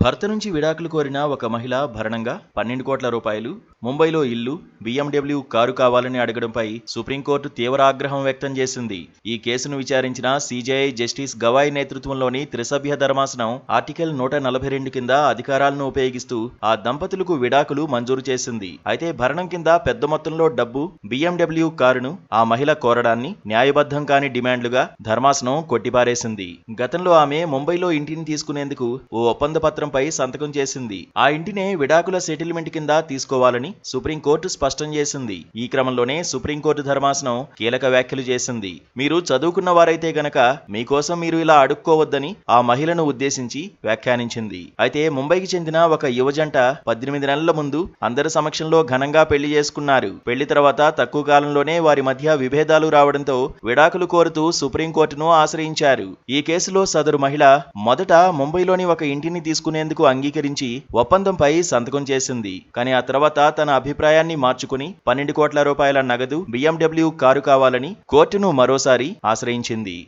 భర్త నుంచి విడాకులు కోరిన ఒక మహిళ భరణంగా పన్నెండు కోట్ల రూపాయలు ముంబైలో ఇల్లు బిఎండబ్ల్యూ కారు కావాలని అడగడంపై సుప్రీంకోర్టు తీవ్ర ఆగ్రహం వ్యక్తం చేసింది. ఈ కేసును విచారించిన సిజేఐ జస్టిస్ గవాయ్ నేతృత్వంలోని త్రిసభ్య ధర్మాసనం ఆర్టికల్ నూట నలభై రెండు కింద అధికారాలను ఉపయోగిస్తూ ఆ దంపతులకు విడాకులు మంజూరు చేసింది. అయితే భరణం కింద పెద్ద మొత్తంలో డబ్బు బీఎండబ్ల్యూ కారును ఆ మహిళ కోరడాన్ని న్యాయబద్ధం కాని డిమాండ్లుగా ధర్మాసనం కొట్టిపారేసింది. గతంలో ఆమె ముంబైలో ఇంటిని తీసుకునేందుకు ఓ ఒప్పంద పత్రంపై సంతకం చేసింది. ఆ ఇంటినే విడాకుల సెటిల్మెంట్ కింద తీసుకోవాలని సుప్రీంకోర్టు స్పష్టం చేసింది. ఈ క్రమంలోనే సుప్రీంకోర్టు ధర్మాసనం కీలక వ్యాఖ్యలు చేసింది. మీరు చదువుకున్న వారైతే గనక మీకోసం మీరు ఇలా అడుక్కోవద్దని ఆ మహిళను ఉద్దేశించి వ్యాఖ్యానించింది. అయితే ముంబైకి చెందిన ఒక యువజంట పద్దెనిమిది నెలల ముందు అందరి సమక్షంలో ఘనంగా పెళ్ళి చేసుకున్నారు. పెళ్ళి తర్వాత తక్కువ కాలంలోనే వారి మధ్య విభేదాలు రావడంతో విడాకులు కోరుతూ సుప్రీంకోర్టును ఆశ్రయించారు. ఈ కేసులో సదరు మహిళ మొదట ముంబైలోని ఒక ఇంటిని తీసుకుని తీసుకునేందుకు అంగీకరించి ఒప్పందంపై సంతకం చేసింది. కానీ ఆ తర్వాత తన అభిప్రాయాన్ని మార్చుకుని పన్నెండు కోట్ల రూపాయల నగదు BMW కారు కావాలని కోర్టును మరోసారి ఆశ్రయించింది.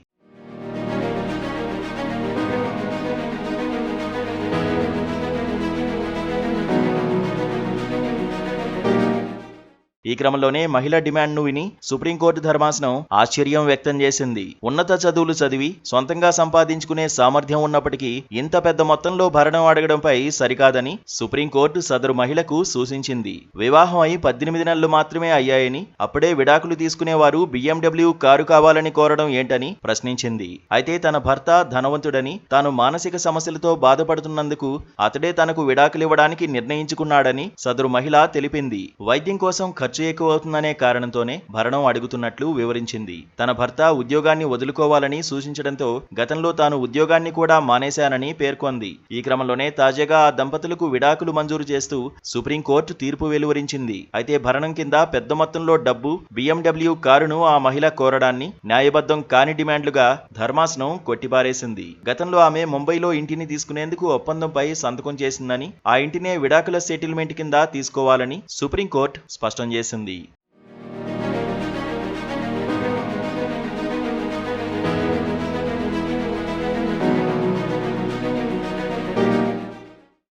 ఈ క్రమంలోనే మహిళ డిమాండ్ను విని సుప్రీంకోర్టు ధర్మాసనం ఆశ్చర్యం వ్యక్తం చేసింది. ఉన్నత చదువులు చదివి సొంతంగా సంపాదించుకునే సామర్థ్యం ఉన్నప్పటికీ ఇంత పెద్ద మొత్తంలో భరణం అడగడంపై సరికాదని సుప్రీంకోర్టు సదరు మహిళకు సూచించింది. వివాహం అయి పద్దెనిమిది నెలలు మాత్రమే అయ్యాయని అప్పుడే విడాకులు తీసుకునేవారు బిఎండబ్ల్యూ కారు కావాలని కోరడం ఏంటని ప్రశ్నించింది. అయితే తన భర్త ధనవంతుడని తాను మానసిక సమస్యలతో బాధపడుతున్నందుకు అతడే తనకు విడాకులివ్వడానికి నిర్ణయించుకున్నాడని సదరు మహిళ తెలిపింది. వైద్యం కోసం ఖర్చు ఎక్కువ అవుతుందనే కారణంతోనే భరణం అడుగుతున్నట్లు వివరించింది. తన భర్త ఉద్యోగాన్ని వదులుకోవాలని సూచించడంతో గతంలో తాను ఉద్యోగాన్ని కూడా మానేశానని పేర్కొంది. ఈ క్రమంలోనే తాజాగా ఆ దంపతులకు విడాకులు మంజూరు చేస్తూ సుప్రీంకోర్టు తీర్పు వెలువరించింది. అయితే భరణం కింద పెద్ద మొత్తంలో డబ్బు BMW కారును ఆ మహిళ కోరడాన్ని న్యాయబద్ధం కాని డిమాండ్లుగా ధర్మాసనం కొట్టిపారేసింది. గతంలో ఆమె ముంబైలో ఇంటిని తీసుకునేందుకు ఒప్పందంపై సంతకం చేసిందని ఆ ఇంటినే విడాకుల సెటిల్మెంట్ కింద తీసుకోవాలని సుప్రీంకోర్టు స్పష్టం చేసింది. recently